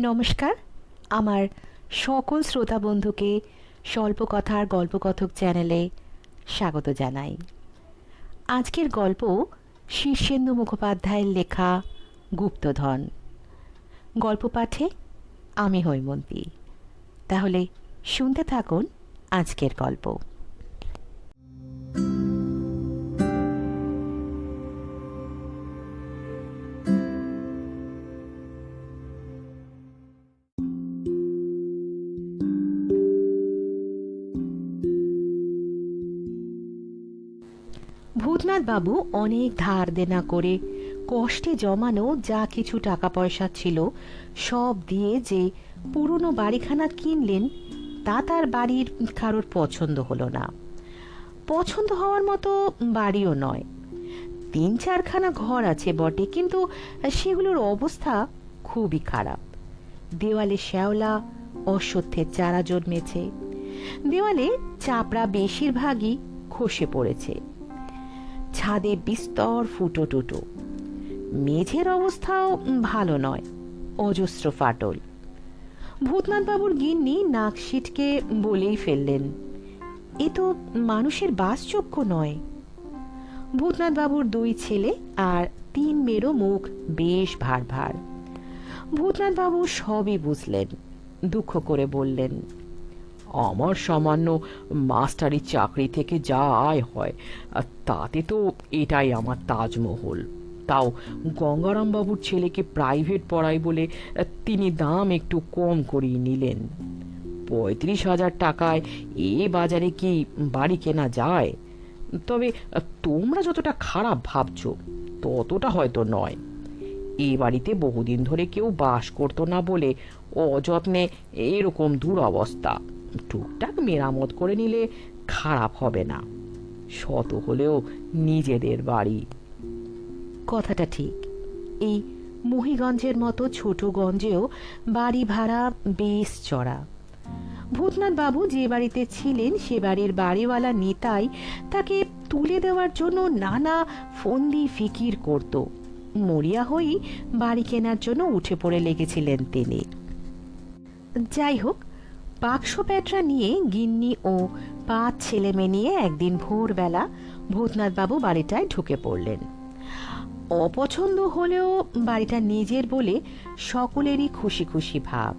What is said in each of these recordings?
নমস্কার। আমার সকল শ্রোতা বন্ধুকে স্বল্পকথার গল্পকথক চ্যানেলে স্বাগত জানাই। আজকের গল্প শীর্ষেন্দু মুখোপাধ্যায়ের লেখা গুপ্তধন। গল্প পাঠে আমি হৈমন্তী। তাহলে শুনতে থাকুন আজকের গল্প। বাবু অনেক ধার দেনা করে কষ্টে জমানো যা কিছু টাকা পয়সা ছিল সব দিয়ে যে পুরনো বাড়িখানা কিনলেন, তা তার বাড়ির কারোর পছন্দ হলো না। পছন্দ হওয়ার মতো বাড়িও নয়। তিন চারখানা ঘর আছে বটে, কিন্তু সেগুলোর অবস্থা খুবই খারাপ। দেওয়ালে শ্যাওলা, অশ্বত্থের চারা জন্মেছে। দেওয়ালে চাপড়া বেশিরভাগই খসে পড়েছে। ছাদে বিস্তর ফুটো টুটো। মেঝের অবস্থাও ভালো নয়, অজস্র ফাটল। ভূতনাথবাবুর গিন্নি নাক সিটকে বলেই ফেললেন, এ তো মানুষের বাসযোগ্য নয়। ভূতনাথবাবুর দুই ছেলে আর তিন মেয়েরও মুখ বেশ ভার ভার। ভূতনাথবাবু সবই বুঝলেন, দুঃখ করে বললেন আমার সামান্য মাস্টারি চাকরি থেকে যা আয় হয় তাতে তো এটাই আমার তাজমহল। তাও গঙ্গারামবাবুর ছেলেকে প্রাইভেট পড়াই বলে তিনি দাম একটু কম করিয়ে নিলেন। পঁয়ত্রিশ হাজার টাকায় এ বাজারে কি বাড়ি কেনা যায়? তবে তোমরা যতটা খারাপ ভাবছ, ততটা হয়তো নয়। এ বাড়িতে বহুদিন ধরে কেউ বাস করতো না বলে অযত্নে এরকম দুরবস্থা। টুকটাক মেরামত করে নিলে খারাপ হবে না। শত হলেও নিজেদের বাড়ি। কথাটা ঠিক। এই মহিগঞ্জের মতো ছোট গঞ্জেও বাড়ি ভাড়া বেশ চড়া। ভূতনাথ বাবু যে বাড়িতে ছিলেন সে বাড়ির বাড়িওয়ালা নেতাই তাকে তুলে দেওয়ার জন্য নানা ফন্দি ফিকির করত। মরিয়া হয়েই বাড়ি কেনার জন্য উঠে পড়ে লেগেছিলেন তিনি। যাই হোক বাক্স প্যাটরা নিয়ে গিন্নি ও পাঁচ ছেলে মেয়ে নিয়ে একদিন ভোরবেলা ভূতনাথবাবু বাড়িটায় ঢুকে পড়লেন। অপছন্দ হলেও বাড়িটা নিজের বলে সকলেরই খুশি খুশি ভাব।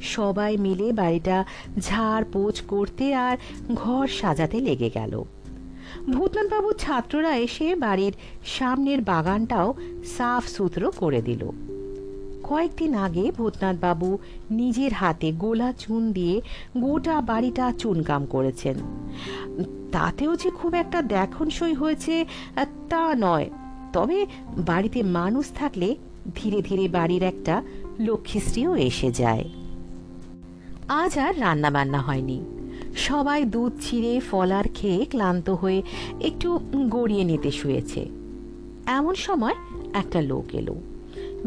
সবাই মিলে বাড়িটা ঝাড় পোছ করতে আর ঘর সাজাতে লেগে গেল। ভূতনাথবাবুর ছাত্ররা এসে বাড়ির সামনের বাগানটাও সাফ সুতরো করে দিল। কয়েকদিন আগে ভূতনাথবাবু নিজের হাতে গোলা চুন দিয়ে গোটা বাড়িটা চুনকাম করেছেন। তাতেও যে খুব একটা দেখনসই হয়েছে, তা নয়। তবে বাড়িতে মানুষ থাকলে ধীরে ধীরে বাড়ির একটা লক্ষ্মীশ্রীও এসে যায়। আজ আর রান্না বান্না হয়নি। সবাই দুধ ছিঁড়ে ফলার খেয়ে ক্লান্ত হয়ে একটু গড়িয়ে নিতে শুয়েছে। এমন সময় একটা লোক এলো।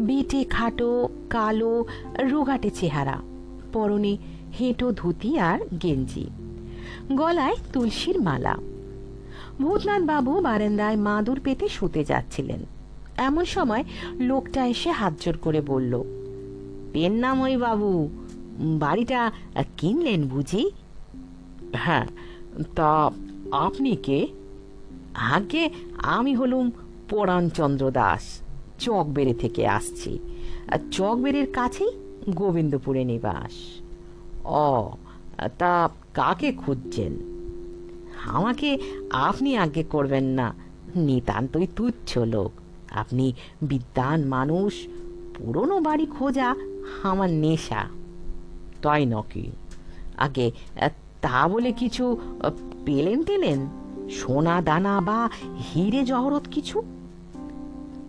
বেটে খাটো, কালো, রোগাটে চেহারা, পরনে হেঁটো ধুতি আর গেঞ্জি। গলায় তুলসীর মালা। ভূতনাথ বাবু বারান্দায় মাদুর পেতে শুতে যাচ্ছিলেন। এমন সময় লোকটা এসে হাত জোর করে বলল পেন্নাময়ী বাবু, বাড়িটা কিনলেন বুঝি? হ্যাঁ তা আপনি কে? আগে আমি হলুম পরাণচন্দ্র দাস। চকবেড়ে থেকে আসছি। আর চকবেড়ের কাছেই গোবিন্দপুরে নিবাস। ও তা কাকে খুঁজছেন? আমাকে আপনি আগে করবেন না। নিতান্তই তুচ্ছ লোক। আপনি বিদ্যান মানুষ। পুরনো বাড়ি খোঁজা আমার নেশা। তাই নাকি? আগে তা বলে কিছু পেলেন টেলেন? সোনা দানা বা হিরে জহরত কিছু?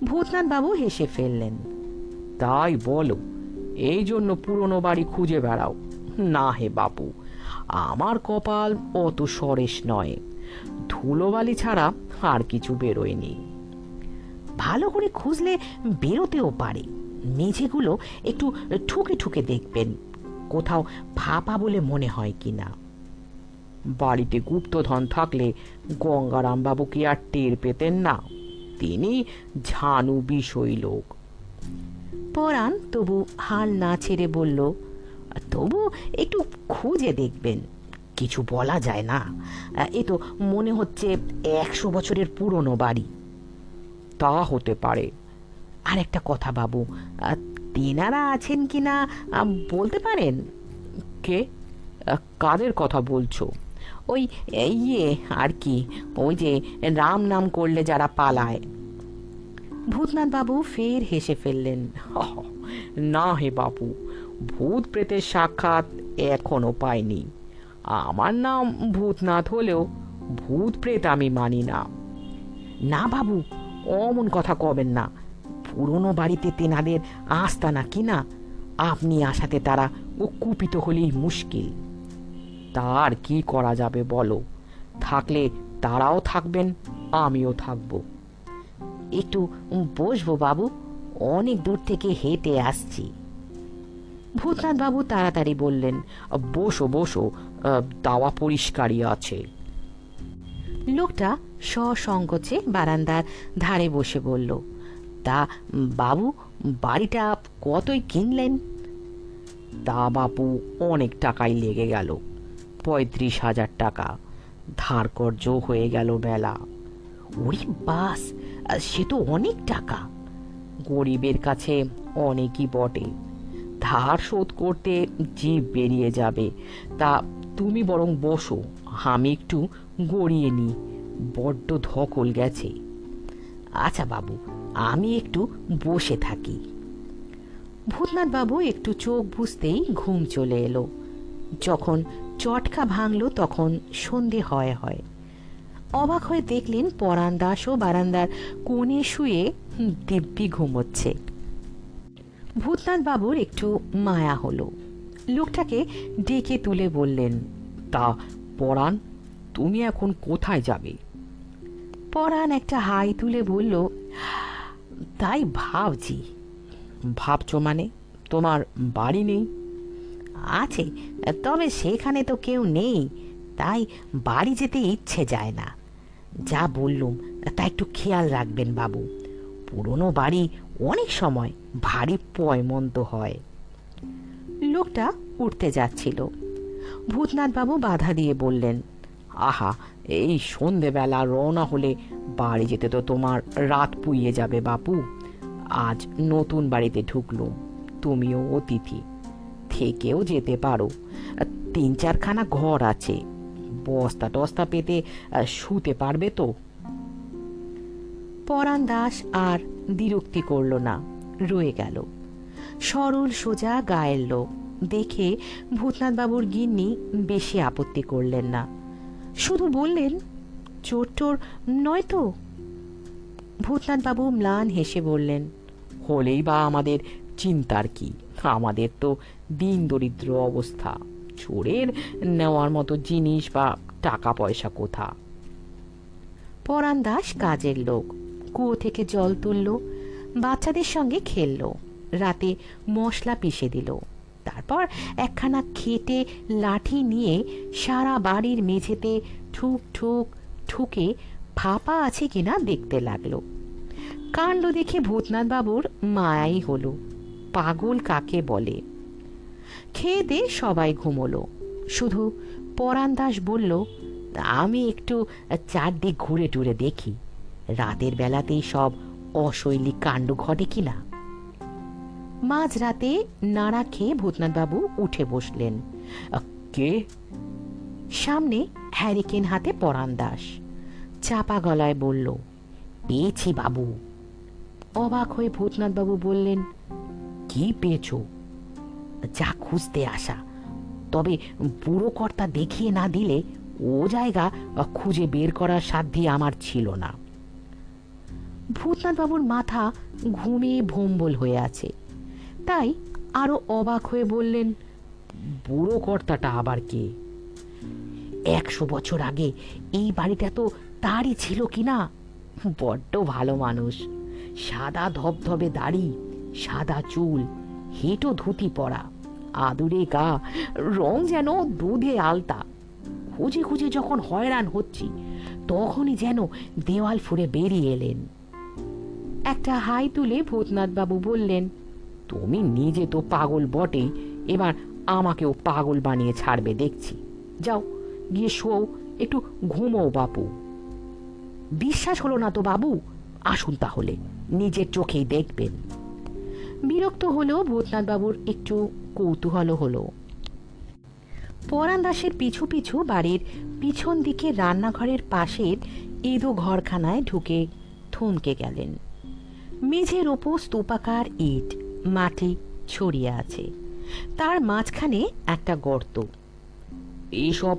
ভূতনাথ বাবু হেসে ফেললেন। তাই বলো এই জন্য পুরনো বাড়ি খুঁজে বেড়াও। না হে বাপু আমার কপাল অত সরেস নয়। ধুলোবালি ছাড়া আর কিছু বেরোয়নি। ভালো করে খুঁজলে বেরোতেও পারে। মেঝেগুলো একটু ঠুকে ঠুকে দেখবেন কোথাও ফাঁপা বলে মনে হয় কি না বাড়িতে গুপ্তধন থাকলে গঙ্গারাম বাবু কি আর টের পেতেন না? তিনি ঝানু বিষয় লোক পরাণ তবু হাল না ছেড়ে বলল, তবু একটু খুঁজে দেখবেন, কিছু বলা যায় না। এ তো মনে হচ্ছে একশো বছরের পুরনো বাড়ি। তা হতে পারে। আর একটা কথা বাবু, তেনারা আছেন কি না বলতে পারেন? কে? কাদের কথা বলছো? ওই ইয়ে আর কি, ওই যে রাম নাম করলে যারা পালায়। ভূতনাথ বাবু ফের হেসে ফেললেন না হে বাপু, ভূত প্রেতের সাক্ষাৎ এখনও পাইনি। আমার নাম ভূতনাথ হলেও ভূত প্রেত আমি মানি না। না বাবু, অমন কথা কবেন না। পুরনো বাড়িতে তেনাদের আস্থা না কি না? আপনি আসাতে তারা ও কুপিত হলেই মুশকিল। তার কি করা যাবে বলো? থাকলে তারাও থাকবেন, আমিও থাকব। একটু বসবো বাবু, অনেক দূর থেকে হেঁটে আসছি। ভূতনাথ বাবু তাড়াতাড়ি বললেন, বসো বসো দাওয়া পরিষ্কারই আছে। লোকটা সসংকোচে বারান্দার ধারে বসে বলল, তা বাবু, বাড়িটা কতই কিনলেন? তা বাপু, অনেক টাকাই লেগে গেল। পঁয়ত্রিশ হাজার টাকা। ধার কর্য হয়ে গেল বেলা ওরে বাস সে তো অনেক টাকা। গরিবের কাছে অনেকই বটে। ধার শোধ করতে জীব বেরিয়ে যাবে। তা তুমি বরং বসো, আমি একটু গড়িয়ে নিই। বড্ড ধকল গেছে। আচ্ছা বাবু, আমি একটু বসে থাকি। ভূতনাথ বাবু একটু চোখ বুঝতেই ঘুম চলে এলো। যখন চটকা ভাঙলো তখন সন্ধে হয় হয়। অবাক হয়ে দেখলেন পরাণ দাসও বারান্দার কোণে শুয়ে দিব্যি ঘুমোচ্ছে। ভূতনাথ বাবুর একটু মায়া হলো। লোকটাকে ডেকে তুলে বললেন, তা পরাণ, তুমি এখন কোথায় যাবে? পরাণ একটা হাই তুলে বলল, তাই ভাবছি। ভাবছ মানে? তোমার বাড়ি নেই? আছে। তবে সেখানে তো কেউ নেই, তাই বাড়ি যেতে ইচ্ছে যায় না। যা বললুম, তা একটু খেয়াল রাখবেন বাবু। পুরনো বাড়ি অনেক সময় ভারী পয়মন্ত হয়। লোকটা উঠতে যাচ্ছিল। ভূতনাথ বাবু বাধা দিয়ে বললেন, আহা, এই সন্ধেবেলা রওনা হলে বাড়ি যেতে তো তোমার রাত পুইয়ে যাবে বাপু। আজ নতুন বাড়িতে ঢুকলুম, তুমিও অতিথি, থেকেও যেতে পারো। তিন চারখানা ঘর আছে। বস্তা টস্তা পেতে শুতে পারবে তো? পরাণ দাস আর দ্বিরুক্তি করল না, রয়ে গেল। সরল সোজা গায়ের লোক, দেখে ভূতনাথ বাবুর গিন্নি বেশি আপত্তি করলেন না। শুধু বললেন, চোর টোর নয় তো? ভূতনাথ বাবু ম্লান হেসে বললেন, হলেই বা আমাদের চিন্তার কি? আমাদের তো দিন দরিদ্র অবস্থা। চোরের নেওয়ার মতো জিনিস বা টাকা পয়সা কোথা? পরাণ দাস কাজের লোক। কুয়ো থেকে জল তুলল, বাচ্চাদের সঙ্গে খেললো, রাতে মশলা পিষে দিল। তারপর একখানা খেটে লাঠি নিয়ে সারা বাড়ির মেঝেতে ঠুক ঠুক ঠুকে ফাঁপা আছে কিনা দেখতে লাগল। কাণ্ড দেখে ভূতনাথ বাবুর মায়াই হলো। পাগল কাকে বলে? খেয়ে দে সবাই ঘুমোলো। শুধু পরাণ দাস বলল আমি একটু চারদিক ঘুরে টুরে দেখি। রাতের বেলাতেই সব অশৈলিক কাণ্ড ঘটে কিনা মাঝরাতে নাড়া খেয়ে ভূতনাথবাবু উঠে বসলেন। কে? সামনে হ্যারিকেন হাতে পরাণ দাস চাপা গলায় বলল, পেয়েছি বাবু। অবাক হয়ে ভূতনাথবাবু বললেন, কি পেয়েছ? যা খুঁজতে আসা। তবে বুড়ো কর্তা দেখিয়ে না দিলে ও জায়গা খুঁজে বের করার সাধ্যি আমার ছিল না। ভূতনাথবাবুর মাথা ঘুমিয়ে ভোম্বল হয়ে আছে। তাই আরও অবাক হয়ে বললেন, বুড়ো কর্তাটা আবার কে? একশো বছর আগে এই বাড়িটা তো তারই ছিল কি না বড্ড ভালো মানুষ। সাদা ধবধবে দাড়ি, সাদা চুল হেঁটো ধুতি পরা। আদুরে গা, রং যেন দুধে আলতা। খুঁজে খুঁজে যখন হয়রান হচ্ছি, তখনই যেন দেওয়াল ফুঁড়ে বেরিয়ে এলেন। একটা হাই তুলে ভূতনাথ বাবু বললেন, তুমি নিজে তো পাগল বটেই এবার আমাকেও পাগল বানিয়ে ছাড়বে দেখছি। যাও, গিয়ে শোও, একটু ঘুমো বাপু। বিশ্বাস হলো না তো বাবু? আসুন তাহলে, নিজের চোখেই দেখবেন। বিরক্ত হলেও ভূতনাথ বাবুর একটু কৌতূহল হলো। পরাণ দাসের পিছু পিছু বাড়ির পিছন দিকে রান্নাঘরের পাশের এদো ঘরখানায় ঢুকে থমকে গেলেন। মেঝের ওপর স্তূপাকার ইট মাটি ছড়িয়ে আছে। তার মাঝখানে একটা গর্ত। এইসব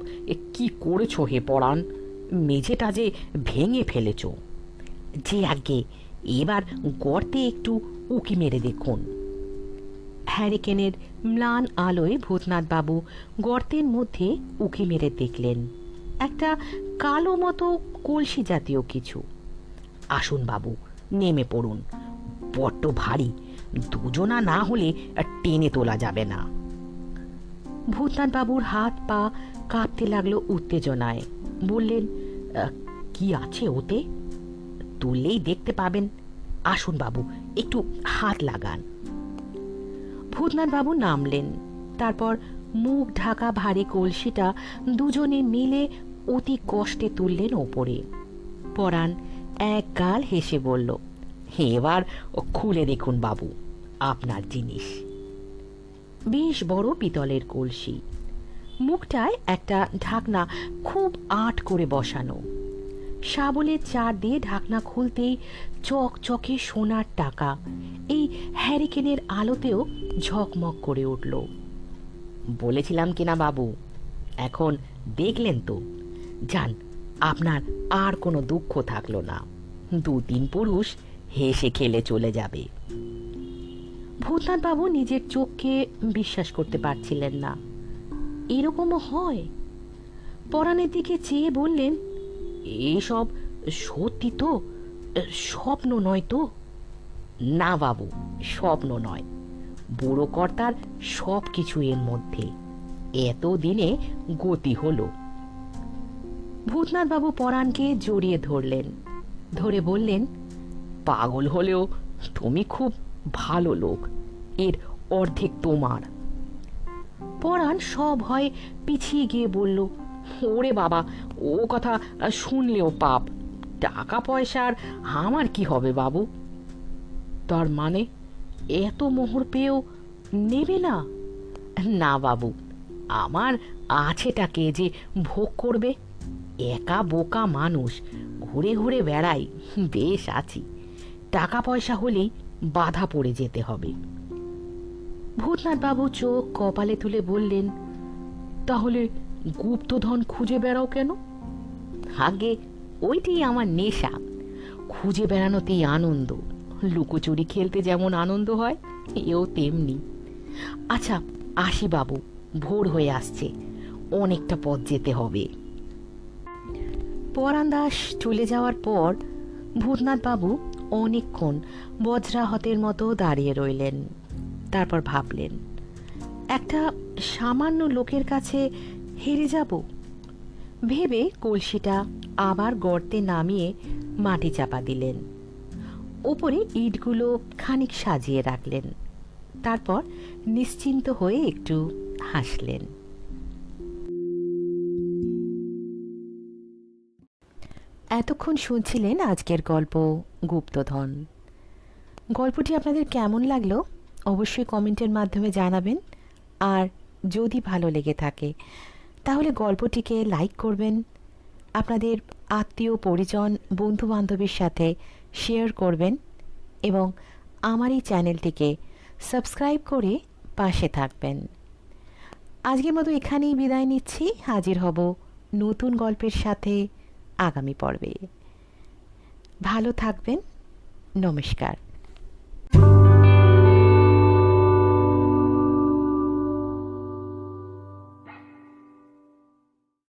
কি করেছ হে পড়ান মেঝেটা যে ভেঙে ফেলেছ। যে আগে এবার গর্তে একটু উঁকি মেরে দেখুন। হ্যারিকেনের ম্লান আলোয় ভূতনাথ বাবু গর্তের মধ্যে উঁকি মেরে দেখলেন। একটা কালো মতো কলসি জাতীয় কিছু। আসুন বাবু নেমে পড়ুন। বড্ড ভারী দুজনা না হলে টেনে তোলা যাবে না। ভূতনাথ বাবুর হাত পা কাঁপতে লাগল উত্তেজনায়। বললেন "আহ, কি আছে ওতে? তুললেই দেখতে পাবেন। আসুন বাবু, একটু হাত লাগান। ভূতনাথ বাবু নামলেন। তারপর মুখ ঢাকা ভারী কলসিটা দুজনে মিলে অতি কষ্টে তুললেন ওপরে। পরাণ এক গাল হেসে বলল, এবার খুলে দেখুন বাবু, আপনার জিনিস। বেশ বড় পিতলের কলসি। মুখটায় একটা ঢাকনা খুব আট করে বসানো। শাবলের চার দিয়ে ঢাকনা খুলতেই চক চকে সোনার টাকা। এই হ্যারিকেনের আলোতেও ঝকমক করে উঠল। বলেছিলাম কিনা বাবু? এখন দেখলেন তো। যান, আপনার আর কোনো দুঃখ থাকল না। দু তিন পুরুষ হেসে খেলে চলে যাবে। ভূতনাথ বাবু নিজের চোখকে বিশ্বাস করতে পারছিলেন না। এরকমও হয়? পরাণের দিকে চেয়ে বললেন এইসব সত্যি তো? স্বপ্ন নয় তো? না বাবু, স্বপ্ন নয়। বুড়ো কর্তার সব কিছু এর মধ্যে। এত দিনে গতি হলো। ভূতনাথ বাবু পরাণকে জড়িয়ে ধরলেন। ধরে বললেন, পাগল হলেও তুমি খুব ভালো লোক। এর অর্ধেক তোমার। পরাণ সব ভয়ে পিছিয়ে গিয়ে বলল ওরে বাবা, ও কথা শুনলেও পাপ। টাকা পয়সার আমার কি হবে বাবু? তার মানে এত মোহর পেয়েও নেবে না? না বাবু, আমার আছেটাকে যে ভোগ করবে? একা বোকা মানুষ, ঘুরে ঘুরে বেড়াই, বেশ আছি। টাকা পয়সা হলেই বাধা পড়ে যেতে হবে। ভূতনাথ বাবু চোখ কপালে তুলে বললেন, তাহলে গুপ্তধন খুঁজে বেড়াও কেন? আগে ওইটাই আমার নেশা। খুঁজে বেড়ানোতেই আনন্দ। লুকোচুরি খেলতে যেমন আনন্দ হয়, এও তেমনি। আচ্ছা আসি বাবু ভোর হয়ে আসছে। অনেকটা পথ যেতে হবে। পরাণ দাস চলে যাওয়ার পর ভূতনাথ বাবু অনেকক্ষণ বজ্রাহতের মতো দাঁড়িয়ে রইলেন। তারপর ভাবলেন, একটা সামান্য লোকের কাছে হেরে যাব। ভেবে কলসিটা আবার গর্তে নামিয়ে মাটি চাপা দিলেন। ওপরে ইটগুলো খানিক সাজিয়ে রাখলেন। তারপর নিশ্চিন্ত হয়ে একটু হাসলেন। এতক্ষণ শুনছিলেন আজকের গল্প গুপ্তধন। গল্পটি আপনাদের কেমন লাগল অবশ্যই কমেন্টের মাধ্যমে জানাবেন। আর যদি ভালো লেগে থাকে তাহলে গল্পটিকে লাইক করবেন, আপনাদের আত্মীয়, পরিজন বন্ধু বান্ধবের সাথে শেয়ার করবেন এবং আমার এই চ্যানেলটিকে সাবস্ক্রাইব করে পাশে থাকবেন। আজকের মতো এখানেই বিদায় নিচ্ছি। হাজির হব নতুন গল্পের সাথে আগামী পর্বে। ভালো থাকবেন। নমস্কার।